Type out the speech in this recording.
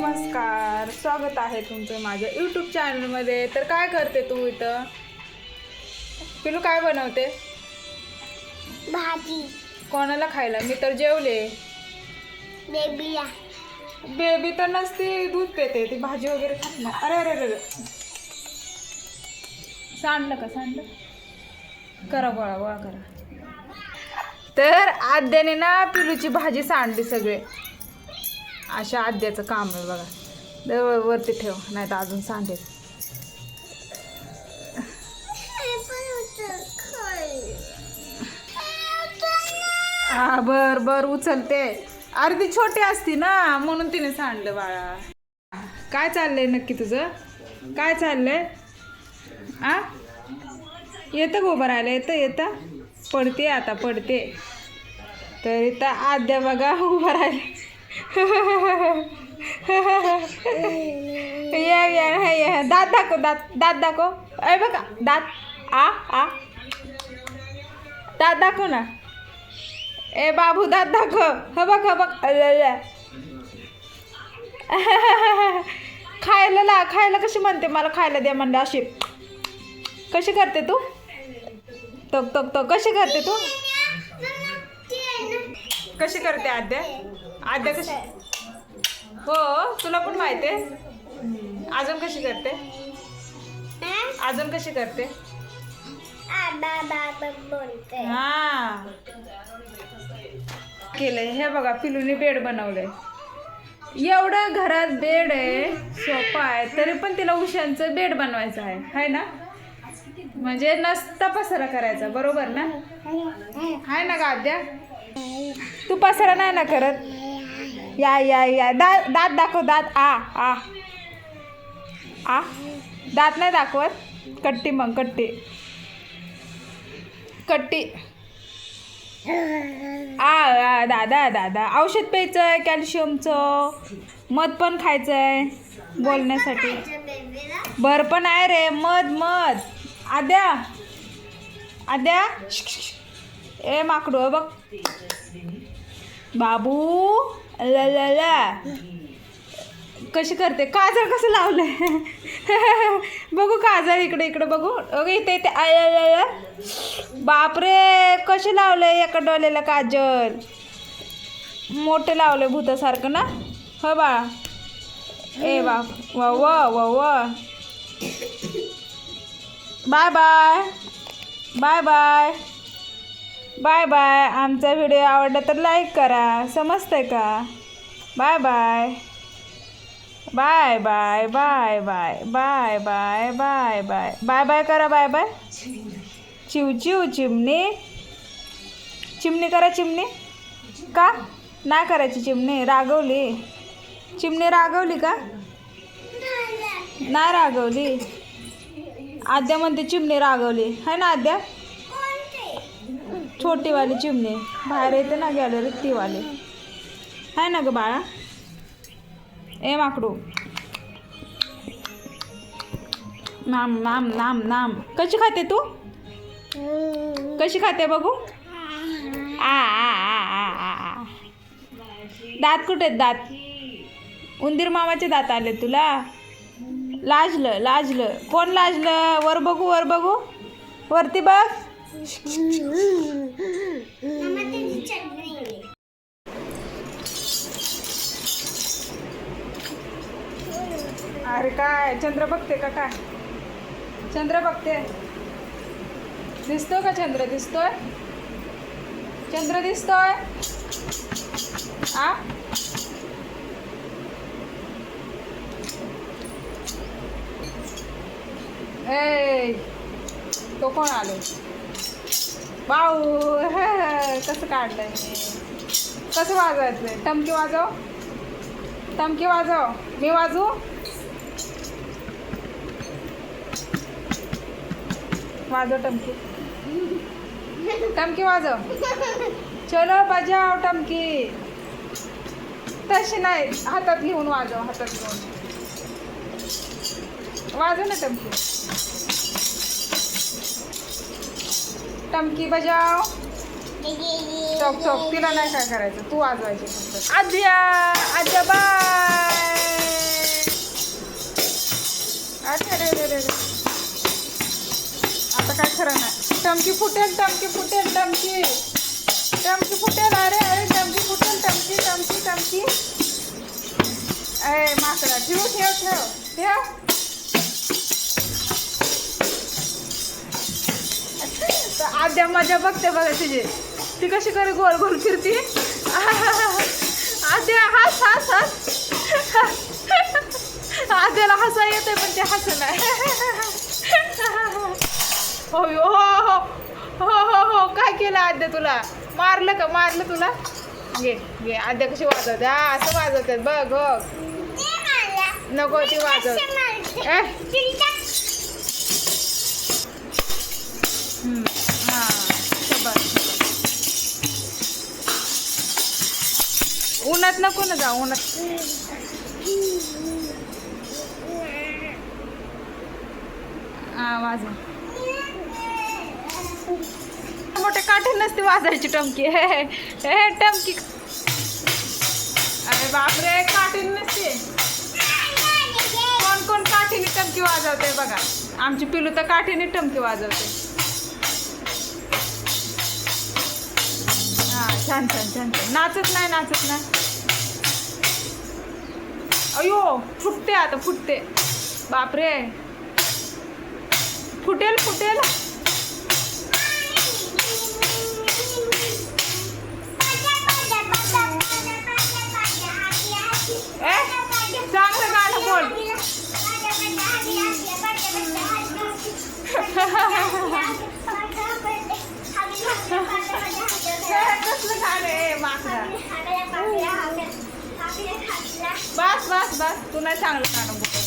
नमस्कार स्वागत आहे तुमचं माझ्या यूट्यूब चॅनलमध्ये तर काय करते तू इथं? पिलू काय बनवते? भाजी. कोणाला खायला? मी तर जेवले. बेबीला बेबी तर नसती दूध पेते. ती भाजी वगैरे खात अरे अरे अरे. सांडलं का सांडलं? करा गोळा गोळा करा. तर आद्याने ना पिलूची भाजी सांडली सगळे. अशा आद्याचं काम आहे बघा. तर वरती ठेव नाही तर अजून सांगेल. हा बर बर उचलते. अर्धी छोटी असती ना म्हणून तिने सांडलं बाळा. काय चाललंय नक्की तुझं? काय चाललंय? आ? येतं गोबर राहिलं येतं येतं? पडते आता पडते. तर इथं आद्या बघा उभं राहिले. या या या दात दाखव दात दात दाखव अय बघा दात आ आ। दात दाखव ना। ए बाबू दात दाखव ह बघ ह बघ खायला ला खायला कशी म्हणते? मला खायला द्या म्हणलं अशी. कशी करते तू? तक तक तक. कशी करते तू? कशी करते आद्या? आद्या कशी? हो तुला पण माहिती आहे? अजून कशी करते? अजून कशी करते? हा. केलंय. हे बघा पिलूने बेड बनवलंय. एवढं घरात बेड आहे सोफा आहे तरी पण तिला उशांचं बेड बनवायचं आहे है ना? म्हणजे नसता पसारा करायचा बरोबर ना? आहे ना गाद्या तू पसारा नाही ना करत? या या या. दात दात दाखव दात. आ आ. आ. दात नाही दाखवत. कट्टी मग कट्टी. कट्टी. आ आ, दादा दादा. औषध प्यायचं आहे कॅल्शियमचं. मध पण खायचं आहे बोलण्यासाठी. भर पण आहे रे. मध मध. आद्या. आद्या. ए माकडू आहे बघ. बाबू. ला ला ला. कशी करते? काजळ कसं लावलंय? बघू काजळ इकडे इकडे बघू. अगं इथे इथे. आय. बापरे कसे लावलंय एका डोल्याला काजल मोठे लावले भूतासारखं ना? हो बाळा. ए बाप वा वा वा वा. Bye bye. Bye bye. Bye bye. आमचा व्हिडिओ आवडला तर लाईक करा. समजतंय का? Bye bye. Bye bye bye bye bye bye bye bye. Bye bye करा बाय बाय. चिव चिव चिमणी. चिमणी करा चिमणी. का? नाही करायची चिमणी. रागवली. चिमणी रागवली का? नाही रागवली. आद्या म्हणते चिमणी रागवली. है ना आद्या? छोटीवाली चिमणी. बाहेर येते ना गॅलरीत तीवाली. आहे ना ग बाळा. ए माकडू. नाम नाम नाम नाम. कशी खाते तू? कशी खाते बघू? आ आ आ आ आ आ. दात कुठे आहेत दात? उंदीर मामाचे दात आले तुला? लाजलं लाजलं. कोण लाजलं? वर बघू वर बघू. वरती बघ. अरे काय चंद्र बघते का काय? चंद्र बघते. दिसतो का चंद्र? दिसतोय? चंद्र दिसतोय? आ? ए तो कोण आलो? भाऊ कसं काढलंय? मी कसं वाजवायचं? टमकी वाजव. टमकी वाजव. मी वाजू वाजव टमकी. टमकी वाजव. चलो बजाव टमकी. तशी नाही हातात घेऊन वाजव हातात घेऊन. वाजव ना टमकी. टमकी बजाव. चौक चौक तिला नाही काय करायचं तू वाजवायची फक्त. आद्या आद्या बाय. अरे रे रे रे आता काय खरं नाही. टमकी फुटेल टमकी फुटेल टमकी. टमकी फुटेल अरे अरे टमकी फुटेल टमकी टमकी टमकी. अरे माकडा ठेव ठेव ठेव. आद्या मजा बघते बघा तिची. ती कशी करे गोल गोल फिरती. आद्या हस हस हस. आद्याला हसा येते पण ते हस नाही. हो हो हो हो हो हो काय केलं आद्या तुला? मारलं का? मारलं तुला? घे घे आद्या कशी वाजवते? हा असं वाजवतात बघ बघ. नको ती वाजव हम्म, उन्हात नको ना जाऊ उन्हात. वाजा वाजव. मोठे काठी नसते वाजायची टमकी हे हे, हे टमकी अरे बापरे काठी नसते. कोण कोण काठीने टमकी वाजवते बघा. आमची पिलू तर काठीने टमकी वाजवते. छान छान छान छान. नाचत नाही नाचत नाही. अयो फुटते आता फुटते. बापरे. फुटेल फुटेल. बस बस बस. तू नाही चांगलं गाणं बोल